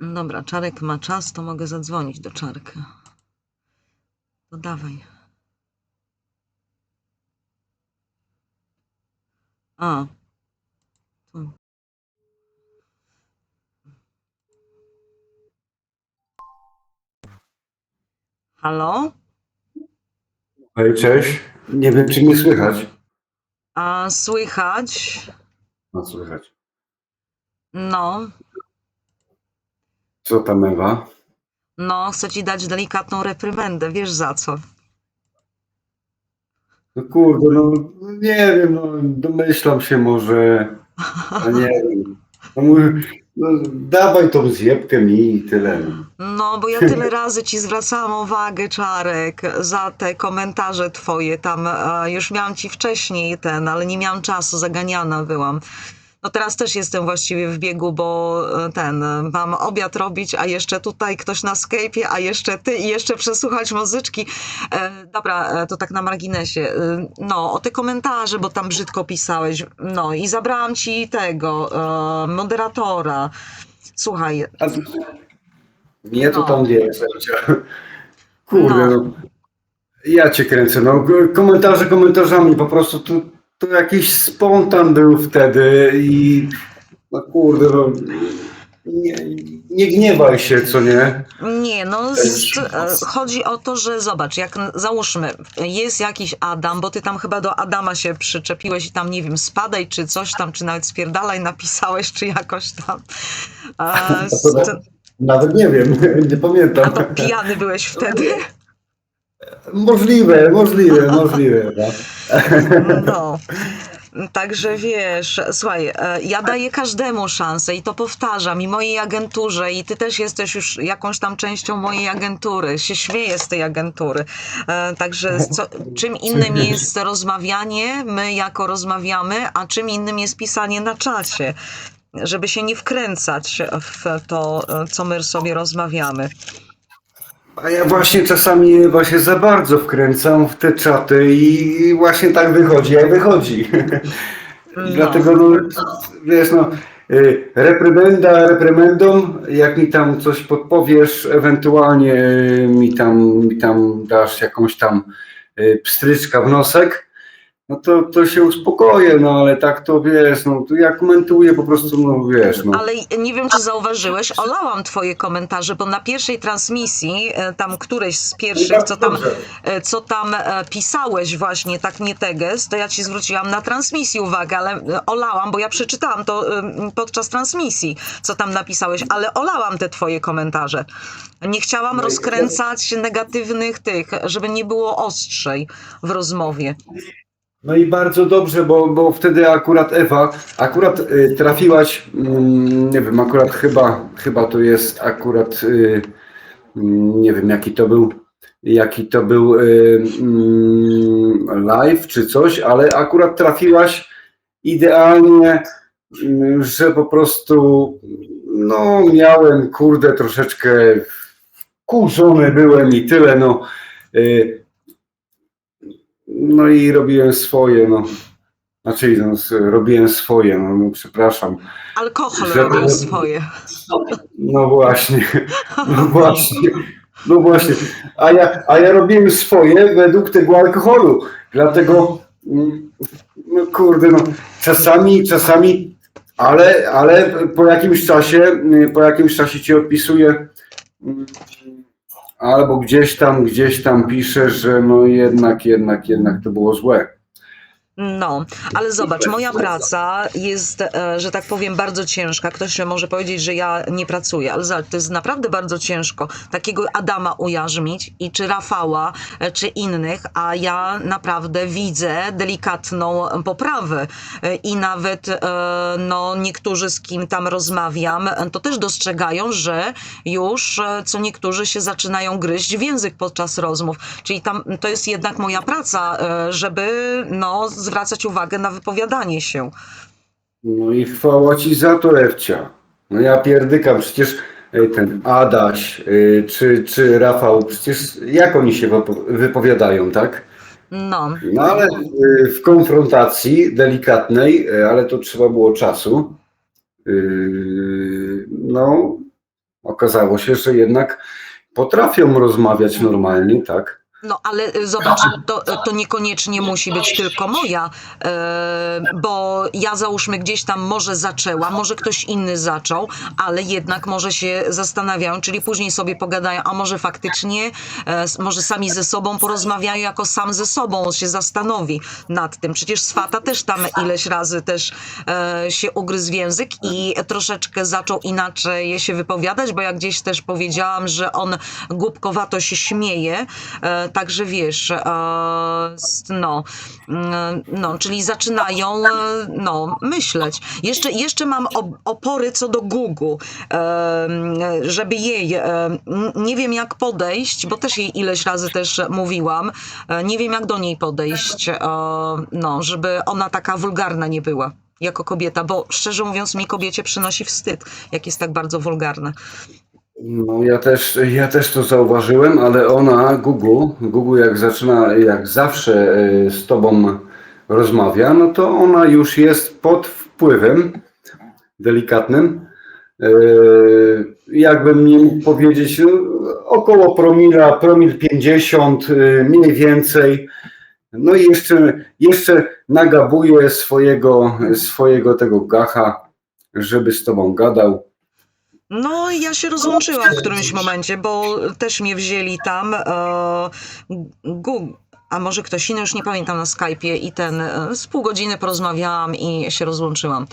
Dobra, Czarek ma czas, to mogę zadzwonić do Czarka. To dawaj. A. Tu. Halo? Hej, cześć. Nie wiem, czy mnie słychać. A słychać? No, słychać. No, Co tam, Ewa? no, chcę ci dać delikatną reprymendę, wiesz za co? No kurde, no nie wiem, no domyślam się może, a nie wiem. No, no, dawaj tą zjebkę mi i tyle. no. No, bo ja tyle razy ci zwracałam uwagę, Czarek, za te komentarze twoje tam. Już miałam ci wcześniej ten, ale nie miałam czasu, zaganiana byłam. No teraz też jestem właściwie w biegu, bo e, ten, e, mam obiad robić, a jeszcze tutaj ktoś na Skype'ie, a jeszcze ty i jeszcze przesłuchać muzyczki. E, dobra, e, to tak na marginesie. E, no, o te komentarze, bo tam brzydko pisałeś. No i zabrałam ci tego, e, moderatora. Słuchaj, A, nie to No. tam wiesz. Ewcia. Kurde, No. no. Ja cię kręcę, no komentarze komentarzami, po prostu to, to jakiś spontan był wtedy i no kurde, no nie, nie gniewaj się, co nie? Nie, no z, chodzi o to, że zobacz, jak załóżmy, jest jakiś Adam, bo ty tam chyba do Adama się przyczepiłeś i tam, nie wiem, spadaj czy coś tam, czy nawet spierdalaj napisałeś, czy jakoś tam. E, z, Nawet nie wiem, nie pamiętam. a to pijany byłeś wtedy? Możliwe, możliwe, możliwe. No. No. Także wiesz, słuchaj, e, ja daję każdemu szansę i to powtarzam, i mojej agenturze, i ty też jesteś już jakąś tam częścią mojej agentury, się śmieję z tej agentury. E, Także co, czym innym jest rozmawianie, my jako rozmawiamy, a czym innym jest pisanie na czacie, żeby się nie wkręcać w to, e, co my sobie rozmawiamy. A ja właśnie czasami właśnie za bardzo wkręcam w te czaty i właśnie tak wychodzi, jak wychodzi. No. Dlatego, no, wiesz, no, y, reprymenda reprymendą, jak mi tam coś podpowiesz, ewentualnie mi tam, mi tam dasz jakąś tam y, pstryczka w nosek, no to, to się uspokoję, no ale tak to wiesz, no to ja komentuję po prostu, no wiesz, no. Ale nie wiem, czy zauważyłeś, olałam twoje komentarze, bo na pierwszej transmisji, e, tam któreś z pierwszych, co tam, e, co tam e, pisałeś właśnie, tak nie teges, to ja ci zwróciłam na transmisji uwagę, ale olałam, bo ja przeczytałam to podczas transmisji, co tam napisałeś, ale olałam te twoje komentarze. Nie chciałam No rozkręcać negatywnych tych, żeby nie było ostrzej w rozmowie. No i bardzo dobrze, bo, bo wtedy akurat Ewa, akurat y, trafiłaś, mm, nie wiem, akurat chyba, chyba to jest akurat, y, mm, nie wiem jaki to był, jaki to był y, mm, live czy coś, ale akurat trafiłaś idealnie, że po prostu, no miałem, kurde, troszeczkę kurzony byłem i tyle, no. No i robiłem swoje, no. Znaczy, no, robiłem swoje, no, no przepraszam. Alkohol Żeby- robił swoje. No właśnie, no właśnie, no właśnie. A ja, a ja robiłem swoje według tego alkoholu. Dlatego, mm, no kurde, no, czasami, czasami, ale, ale po jakimś czasie, mm, po jakimś czasie ci odpisuję, mm, albo gdzieś tam, gdzieś tam piszę, że no jednak, jednak, jednak to było złe. No, ale zobacz, moja praca jest, e, że tak powiem, bardzo ciężka. Ktoś może powiedzieć, że ja nie pracuję, ale zobacz, to jest naprawdę bardzo ciężko takiego Adama ujarzmić i czy Rafała, e, czy innych, a ja naprawdę widzę delikatną poprawę E, i nawet no, niektórzy, z kim tam rozmawiam, to też dostrzegają, że już co niektórzy się zaczynają gryźć w język podczas rozmów. Czyli tam to jest jednak moja praca, żeby no, zwracać uwagę na wypowiadanie się. No i chwała ci za to, Ewcia. No ja pierdykam, przecież e, ten Adaś e, czy, czy Rafał, przecież jak oni się wypo- wypowiadają, tak? No, No ale e, w konfrontacji delikatnej, ale to trzeba było czasu. No, okazało się, że jednak potrafią rozmawiać normalnie, tak? No ale y, zobacz, to, to niekoniecznie musi być tylko moja, e, bo ja załóżmy gdzieś tam może zaczęłam, może ktoś inny zaczął, ale jednak może się zastanawiają, czyli później sobie pogadają, a może faktycznie, e, może sami ze sobą porozmawiają jako sam ze sobą, on się zastanowi nad tym. Przecież Swata też tam ileś razy też e, się ugryzł w język i troszeczkę zaczął inaczej się wypowiadać, bo ja gdzieś też powiedziałam, że on głupkowato się śmieje, e, także wiesz, e, no, mm, no, czyli zaczynają e, no, myśleć. Jeszcze, jeszcze mam op- opory co do Google, żeby jej, nie wiem jak podejść, bo też jej ileś razy też mówiłam, e, nie wiem jak do niej podejść, no, żeby ona taka wulgarna nie była jako kobieta, bo szczerze mówiąc mi kobiecie przynosi wstyd, jak jest tak bardzo wulgarna. No ja też, ja też to zauważyłem, ale ona, Google, Google jak zaczyna, jak zawsze e, z tobą rozmawia, no to ona już jest pod wpływem delikatnym. E, Jakbym nie mógł powiedzieć, no, około promila, promil 50, e, mniej więcej. No i jeszcze, jeszcze nagabuje swojego, swojego tego gacha, żeby z tobą gadał. No, ja się rozłączyłam w którymś momencie, bo też mnie wzięli tam. E, Google, a może ktoś inny, już nie pamiętam na Skype'ie i ten, e, z pół godziny porozmawiałam i się rozłączyłam.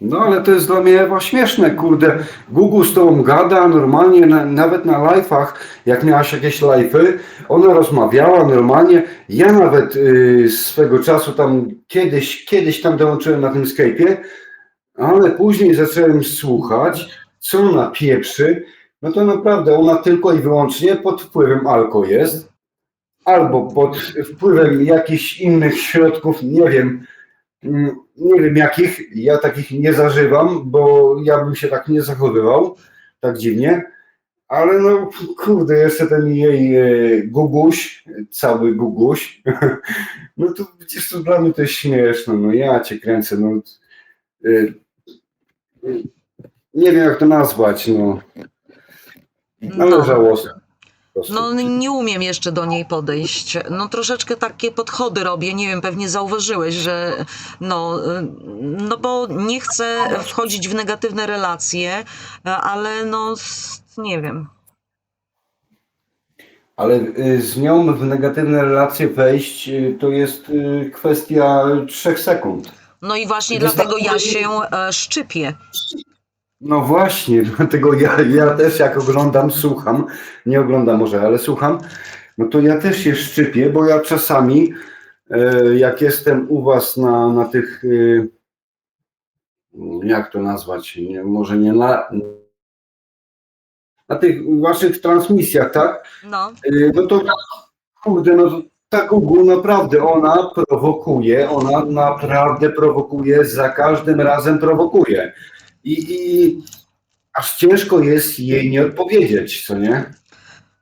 No ale to jest dla mnie Ewa śmieszne, kurde. Google z tobą gada normalnie, na, nawet na live'ach, jak miałaś jakieś live'y, ona rozmawiała normalnie. Ja nawet y, swego czasu tam kiedyś, kiedyś tam dołączyłem na tym Skype'ie, ale później zacząłem słuchać, co ona pieprzy. No to naprawdę ona tylko i wyłącznie pod wpływem alko jest, albo pod wpływem jakichś innych środków, nie wiem, Mm, Nie wiem jakich, ja takich nie zażywam, bo ja bym się tak nie zachowywał, tak dziwnie, ale no kurde, jeszcze ten jej e, guguś, cały guguś, no to przecież to dla mnie to jest śmieszne, no ja cię kręcę, no e, nie wiem jak to nazwać, no, ale No. żałosne. po prostu. No, nie umiem jeszcze do niej podejść. No, troszeczkę takie podchody robię. Nie wiem, pewnie zauważyłeś, że no, y, no bo nie chcę wchodzić w negatywne relacje, ale no, s- nie wiem. Ale y, z nią w negatywne relacje wejść y, to jest y, kwestia trzech sekund. No i właśnie Wystarczy- dlatego ja się e, szczypię. No właśnie, dlatego ja, ja też jak oglądam, słucham, nie oglądam może, ale słucham, no to ja też się szczypię, bo ja czasami, e, jak jestem u was na, na tych, e, jak to nazwać, nie, może nie na, na tych waszych transmisjach, tak? No. E, No to kurde, no to ta Google naprawdę, ona prowokuje, ona naprawdę prowokuje, za każdym razem prowokuje. I, i aż ciężko jest jej nie odpowiedzieć, co nie?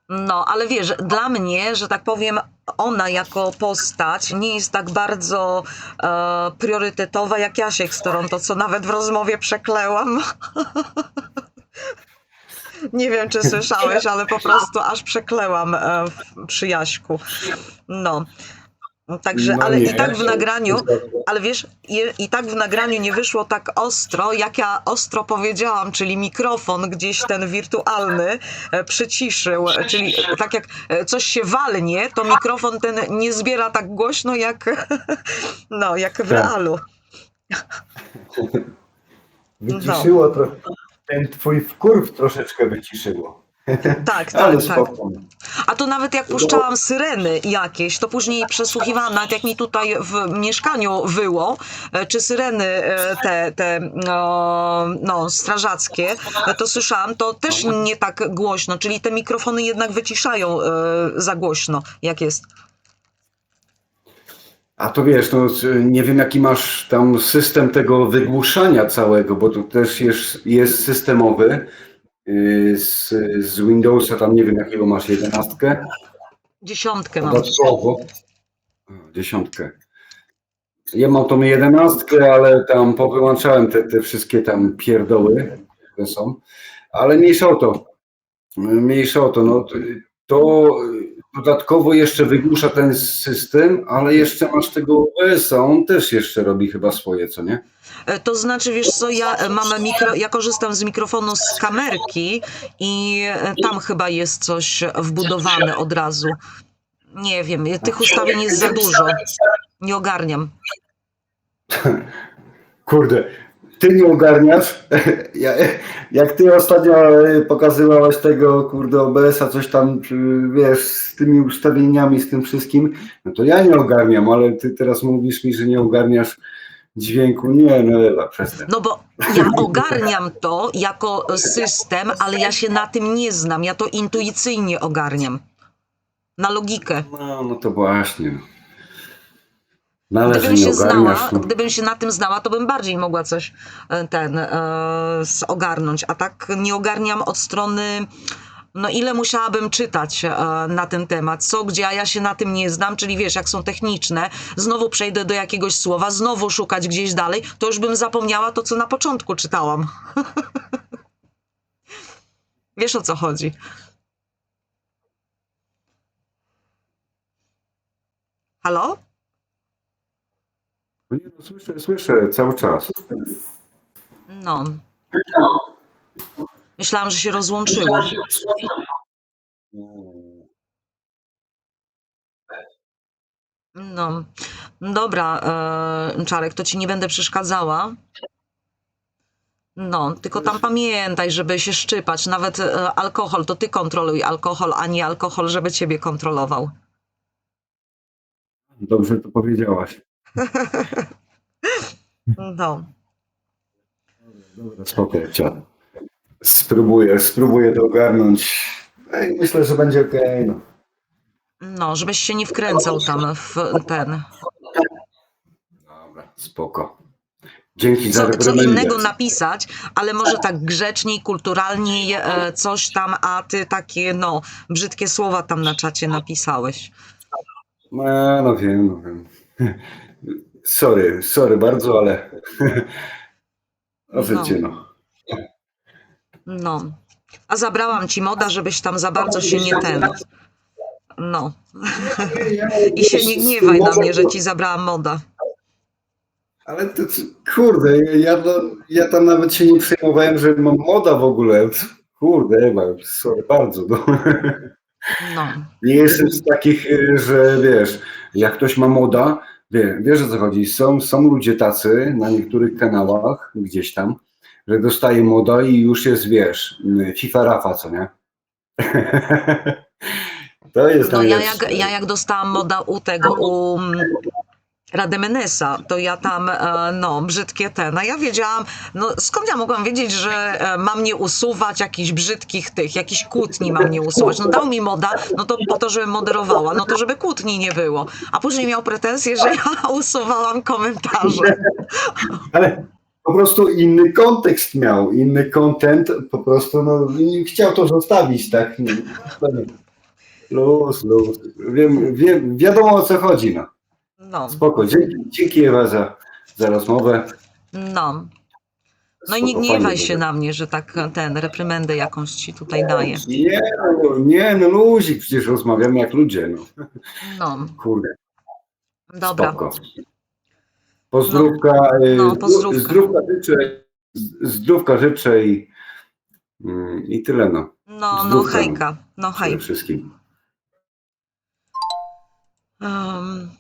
No, ale wiesz, dla mnie, że tak powiem, ona jako postać nie jest tak bardzo e, priorytetowa jak Jasiek z Toronto, co nawet w rozmowie przeklełam. Nie wiem, czy słyszałeś, ale po prostu aż przeklełam e, przy Jaśku. No. Także, No ale nie, i tak w nagraniu, ale wiesz, i, i tak w nagraniu nie wyszło tak ostro, jak ja ostro powiedziałam, czyli mikrofon gdzieś ten wirtualny e, przyciszył, e, czyli tak jak e, coś się walnie, to mikrofon ten nie zbiera tak głośno jak, no, jak w Tak. realu. Wyciszyło to, ten twój wkurw troszeczkę wyciszyło. Tak, Ale tak, tak. spoko. A to nawet jak puszczałam syreny jakieś, to później przesłuchiwałam, nawet jak mi tutaj w mieszkaniu wyło, e, czy syreny e, te, te no, no, strażackie, e, to słyszałam, to też nie tak głośno, czyli te mikrofony jednak wyciszają za głośno, jak jest. A to wiesz, no, nie wiem jaki masz tam system tego wygłuszania całego, bo to też jest, jest systemowy. Yy, Z, z Windowsa tam nie wiem jakiego masz jedenastkę. Dziesiątkę mam. Dodatkowo. Dziesiątkę. Ja mam tą jedenastkę, ale tam powyłączałem te, te wszystkie tam pierdoły, które są. ale mniejsza o to. Mniejsza o to. No, to dodatkowo jeszcze wygłusza ten system, ale jeszcze masz tego OBS-a, on też jeszcze robi chyba swoje, co nie? E, To znaczy, wiesz co, ja e, mam mikro, ja korzystam z mikrofonu z kamerki i e, tam chyba jest coś wbudowane od razu. Nie wiem, tych ustawień jest za dużo. Nie ogarniam. Kurde, ty nie ogarniasz. Ja, jak ty ostatnio e, pokazywałaś tego, kurde, OBS-a, coś tam, wiesz, z tymi ustawieniami, z tym wszystkim, no to ja nie ogarniam, ale ty teraz mówisz mi, że nie ogarniasz dźwięku. Nie, no Ewa, przestań. No bo ja ogarniam to jako system, ale ja się na tym nie znam. Ja to intuicyjnie ogarniam. Na logikę. No, no to właśnie. Ale że Gdybym się znała, gdybym się na tym znała, to bym bardziej mogła coś e, ten e, ogarnąć. A tak nie ogarniam od strony. No ile musiałabym czytać e, na ten temat, co, gdzie, a ja się na tym nie znam, czyli wiesz, jak są techniczne, znowu przejdę do jakiegoś słowa, znowu szukać gdzieś dalej, to już bym zapomniała to, co na początku czytałam. wiesz o co chodzi. Halo? Nie, no, słyszę, słyszę cały czas. No. Myślałam, że się rozłączyło. No. Dobra, e, Czarek, to ci nie będę przeszkadzała. No, tylko tam pamiętaj, żeby się szczypać. Nawet e, alkohol, to ty kontroluj alkohol, a nie alkohol, żeby ciebie kontrolował. Dobrze to powiedziałaś. No. Dobra, spokojnie. Spróbuję, spróbuję to ogarnąć. Myślę, że będzie okej. no. No, żebyś się nie wkręcał tam w ten. Dobra, spoko. Dzięki za Co, co rekomendację. innego napisać, ale może tak grzeczniej, kulturalniej e, coś tam, a ty takie, no, brzydkie słowa tam na czacie napisałeś. No, no wiem, no wiem. Sorry, sorry bardzo, ale o życie, no. No. A zabrałam ci moda, żebyś tam za bardzo się nie ten. No. I się nie gniewaj na mnie, że ci zabrałam moda. Ale to, kurde, ja, ja, ja tam nawet się nie przejmowałem, że mam moda w ogóle. Kurde, Ewa, sorry bardzo. No. No. Nie jestem z takich, y, że wiesz, jak ktoś ma moda, wie, wiesz o co chodzi, są, są ludzie tacy na niektórych kanałach, gdzieś tam, że dostaje moda i już jest, wiesz, FIFA Rafa, co nie? To jest No ja jak, ja jak dostałam moda u tego, u Rademenesa, to ja tam, e, no, brzydkie te, no ja wiedziałam, no skąd ja mogłam wiedzieć, że e, mam nie usuwać jakichś brzydkich tych, jakichś kłótni mam nie usuwać. No dał mi moda, no to po to, żebym moderowała, no to żeby kłótni nie było. A później miał pretensje, że ja usuwałam komentarze. Ale po prostu inny kontekst miał, inny content, po prostu no, chciał to zostawić, tak? Nie, Luz, luz. Wiem, wiem, wiadomo o co chodzi, no. No, Spoko, dzięki, dzięki Ewa za, za rozmowę. no. No i nie gniewaj się na mnie, że tak ten, reprymendę jakąś ci tutaj daję. Nie, no, nie, no luzik, przecież rozmawiamy jak ludzie, no. No, Kurde, dobra. spoko. Pozdrówka, y, no, pozdrówka. zdrówka życzę, zdrówka życzę i, mm, i tyle, no. No, no Zdrówka. hejka, no hej. Wszystkim. Um,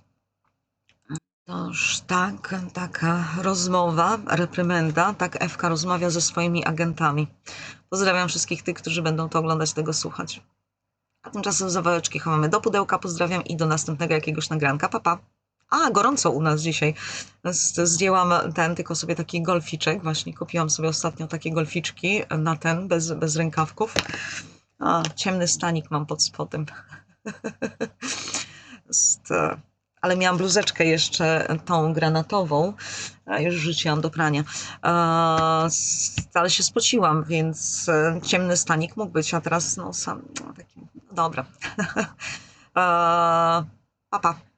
toż tak, taka rozmowa, reprymenda, tak Ewka rozmawia ze swoimi agentami. Pozdrawiam wszystkich tych, którzy będą to oglądać, tego słuchać. A tymczasem zawałeczki chowamy do pudełka, pozdrawiam i do następnego jakiegoś nagranka. Papa. A, gorąco u nas dzisiaj. Z- Zdjęłam ten, tylko sobie taki golficzek, właśnie kupiłam sobie ostatnio takie golficzki na ten, bez, bez rękawków. A, ciemny stanik mam pod spodem. E, ale miałam bluzeczkę jeszcze tą granatową, już rzuciłam do prania. Ale się spociłam, więc e, ciemny stanik mógł być, a teraz no sam no, taki, dobra. E, papa.